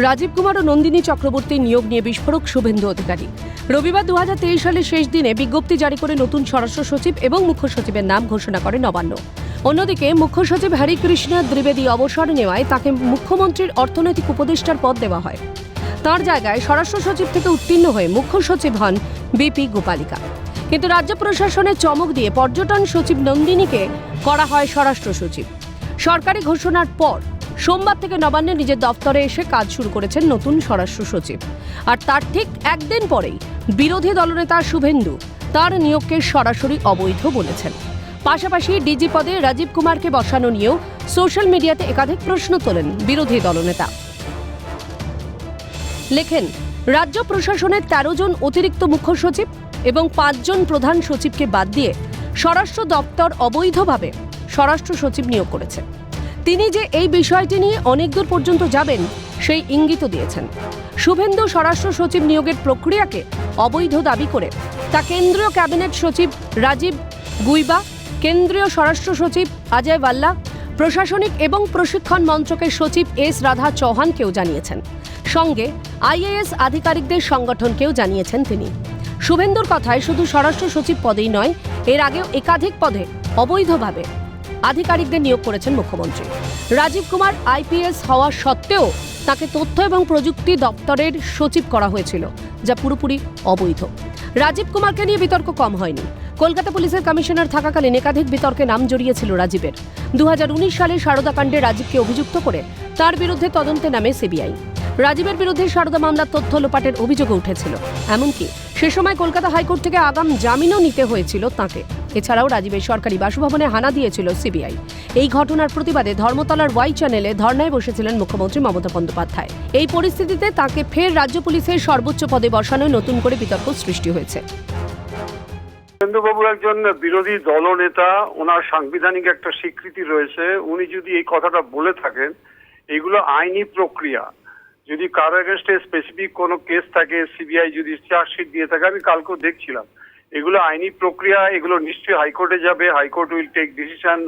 রাজীব কুমার ও নন্দিনী চক্রবর্তী নিয়োগ নিয়ে বিস্ফোরক শুভেন্দু অধিকারী। রবিবার দু হাজার তেইশ সালের শেষ দিনে বিজ্ঞপ্তি জারি করে নতুন স্বরাষ্ট্র সচিব এবং মুখ্য সচিবের নাম ঘোষণা করে নবান্ন। অন্যদিকে মুখ্য সচিব হরিকৃষ্ণ দ্বিবেদী অবসর নেওয়ায় তাকে মুখ্যমন্ত্রীর অর্থনৈতিক উপদেষ্টার পদ দেওয়া হয়। তার জায়গায় স্বরাষ্ট্র সচিব থেকে উত্তীর্ণ হয়ে মুখ্য সচিব হন বিপি গোপালিকা। কিন্তু রাজ্য প্রশাসনের চমক দিয়ে পর্যটন সচিব নন্দিনীকে করা হয় স্বরাষ্ট্র সচিব। সরকারি ঘোষণার পর সোমবার থেকে নবান্নে নিজের দফতরে এসে কাজ শুরু করেছেন নতুন স্বরাষ্ট্র সচিব। আর তার ঠিক একদিন পরেই বিরোধী দলনেতা শুভেন্দু তার নিয়োগকে সরাসরি অবৈধ বলেছেন। পাশাপাশি ডিজি পদে রাজীব কুমারকে বসানো নিয়েও সোশ্যাল মিডিয়াতে একাধিক প্রশ্ন তোলেন বিরোধী দলনেতা। লেখেন, রাজ্য প্রশাসনের তেরো জন অতিরিক্ত মুখ্য সচিব এবং পাঁচজন প্রধান সচিবকে বাদ দিয়ে স্বরাষ্ট্র দপ্তর অবৈধভাবে স্বরাষ্ট্র সচিব নিয়োগ করেছে। তিনি যে এই বিষয়টি নিয়ে অনেক দূর পর্যন্ত যাবেন, সেই ইঙ্গিত দিয়েছেন। শুভেন্দু স্বরাষ্ট্র সচিব নিয়োগের প্রক্রিয়াকে অবৈধ দাবি করে তা কেন্দ্রীয় ক্যাবিনেট সচিব রাজীব গুইবা, কেন্দ্রীয় স্বরাষ্ট্র সচিব অজয় ভাল্লা, প্রশাসনিক এবং প্রশিক্ষণ মন্ত্রকের সচিব এস রাধা চৌহানকেও জানিয়েছেন। সঙ্গে আইএএস আধিকারিকদের সংগঠনকেও জানিয়েছেন তিনি। শুভেন্দুর কথায় শুধু স্বরাষ্ট্র সচিব পদেই নয়, এর আগেও একাধিক পদে অবৈধভাবে আধিকারিকদের নিয়োগ করেছেন মুখ্যমন্ত্রী। রাজীব কুমার আইপিএস হওয়া সত্ত্বেও তাকে তথ্য এবং প্রযুক্তি দপ্তরের সচিব করা হয়েছিল, যা পুরোপুরি অবৈধ। রাজীব কুমারকে নিয়ে বিতর্ক কম হয়নি। কলকাতা পুলিশের কমিশনার থাকাকালীন একাধিক বিতর্কে নাম জড়িয়েছিল রাজীবের। দু হাজার উনিশ সালে সারদাকাণ্ডে রাজীবকে অভিযুক্ত করে তার বিরুদ্ধে তদন্তে নামে সিবিআই। রাজীবের বিরুদ্ধে সারদা মামলার তথ্য লোপাটের অভিযোগও উঠেছিল। এমনকি সে সময় কলকাতা হাইকোর্ট থেকে আগাম জামিনও নিতে হয়েছিল তাঁকে। এছাড়াও রাজীবের সরকারি বাসভবনে হানা দিয়েছিল সিবিআই। এই ঘটনার প্রতিবাদে ধর্মতলার ওয়াই চ্যানেলে ধর্নায় বসেছিলেন মুখ্যমন্ত্রী মমতা বন্দ্যোপাধ্যায়। এই পরিস্থিতিতে তাকে ফের রাজ্য পুলিশের সর্বোচ্চ পদে বসানোয় নতুন করে বিতর্ক সৃষ্টি হয়েছে। বাবু একজন বিরোধী দলনেতা, ওনার সাংবিধানিক একটা স্বীকৃতি রয়েছে। উনি যদি এই কথাটা বলে থাকেন, এগুলো আইনি প্রক্রিয়া। যদি কারও এগেনস্টে স্পেসিফিক কোনো কেস থাকে সিবিআই যদি চার্জশিট দিয়ে থাকে, আমি কালকেও দেখছিলাম। এগুলো আইনি প্রক্রিয়া, এগুলো নিশ্চয়ই হাইকোর্টে যাবে, হাইকোর্ট উইল টেক ডিসিশন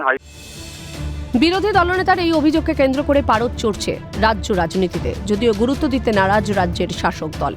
বিরোধী দলনেতার এই অভিযোগকে কেন্দ্র করে পারদ চড়ছে রাজ্য রাজনীতিতে, যদিও গুরুত্ব দিতে নারাজ রাজ্যের শাসক দল।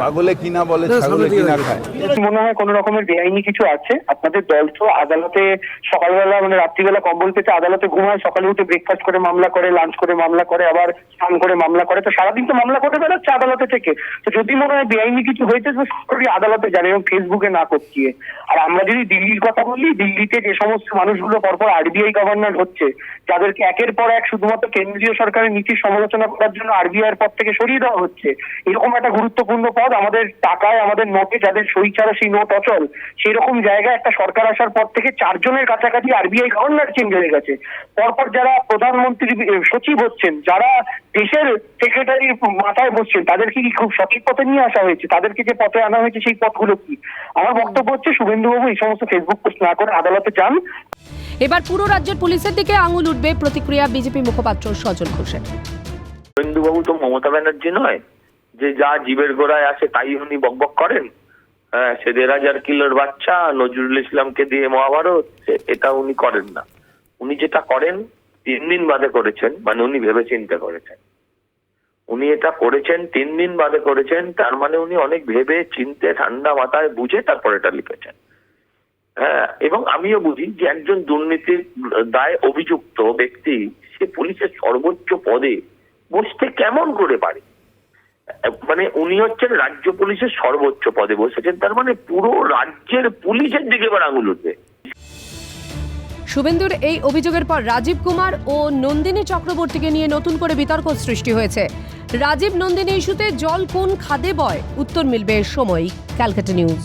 পাগলে কিনা বলে ছাগলে কিনা খায়। মনে হয় কোন রকমের বেআইনি কিছু আছে? আপনাদের দল তো আদালতে সকালবেলা মানে রাত্রিবেলা কম্বল পেতে আদালতে ঘুমায় সকালে উঠে ব্রেকফাস্ট করে মামলা করে লাঞ্চ করে মামলা করে আবার স্নান করে মামলা করে। তো সারাদিন তো মামলা করে বেড়াচ্ছে আদালতে থেকে। তো যদি মনে হয় বেআইনি কিছু হয়েছে তো সরাসরি আদালতে জানে এবং ফেসবুকে না করছিয়ে আর আমরা যদি দিল্লির কথা বলি দিল্লিতে যে সমস্ত মানুষগুলো পরপর আরবিআই গভর্নর হচ্ছে যাদেরকে একের পর এক শুধুমাত্র কেন্দ্রীয় সরকারের নীতির সমালোচনা করার জন্য আরবিআই এর পর থেকে সরিয়ে দেওয়া হচ্ছে এরকম একটা গুরুত্বপূর্ণ পদ। আমাদের টাকায় আমাদের নোটে যাদের সই ছাড়া সেই নোট অচল সেই রকম জায়গায় একটা সরকার আসার পর থেকে চারজনের কাছাকাছি আরবিআই গভর্নর চেঞ্জ হয়ে গেছে। পরপর যারা প্রধানমন্ত্রী সচিব হচ্ছেন যারা দেশের সেক্রেটারির মাথায় বসছেন তাদেরকে কি খুব সঠিক পথে নিয়ে আসা হয়েছে? তাদেরকে যে পথে আনা হয়েছে সেই পথগুলো কি? আমার বক্তব্য হচ্ছে শুভেন্দুবাবু এই সমস্ত ফেসবুক পোস্ট না করে আদালতে যান। এবার পুরো রাজ্যের পুলিশের দিকে আঙুল উঠবে প্রতিক্রিয়া বিজেপি মুখপাত্র সজল ঘোষের। শুভেন্দুবাবু তো মমতা ব্যানার্জি নয়। যে যা জীবের গোড়ায় আসে তাই উনি বকবক করেন? হ্যাঁ সে দেড় হাজার কিলোর বাচ্চা, নজরুল ইসলামকে দিয়ে মহাভারত এটা উনি করেন না। উনি যেটা করেন, তিন দিন বাদে করেছেন মানে উনি ভেবে চিন্তে করেছেন। উনি এটা করেছেন, তিন দিন বাদে করেছেন, তার মানে উনি অনেক ভেবে চিনতে ঠান্ডা মাথায় বুঝে তারপর এটা লিখেছেন। হ্যাঁ এবং আমিও বুঝি যে একজন দুর্নীতির দায় অভিযুক্ত ব্যক্তি, সে পুলিশের সর্বোচ্চ পদে বসতে কেমন করে পারে? মানে উনি হচ্ছেন রাজ্য পুলিশের সর্বোচ্চ পদে বসেছেন, তার মানে পুরো রাজ্যের পুলিশের দিকে এবার আঙুল উঠবে। শুভেন্দুর এই অভিযোগের পর রাজীব কুমার ও নন্দিনী চক্রবর্তীকে নিয়ে নতুন করে বিতর্ক সৃষ্টি হয়েছে। রাজীব নন্দিনী ইস্যুতে জল কোন খাদে বয়? উত্তর মিলবে সময়, ক্যালকাটা নিউজ।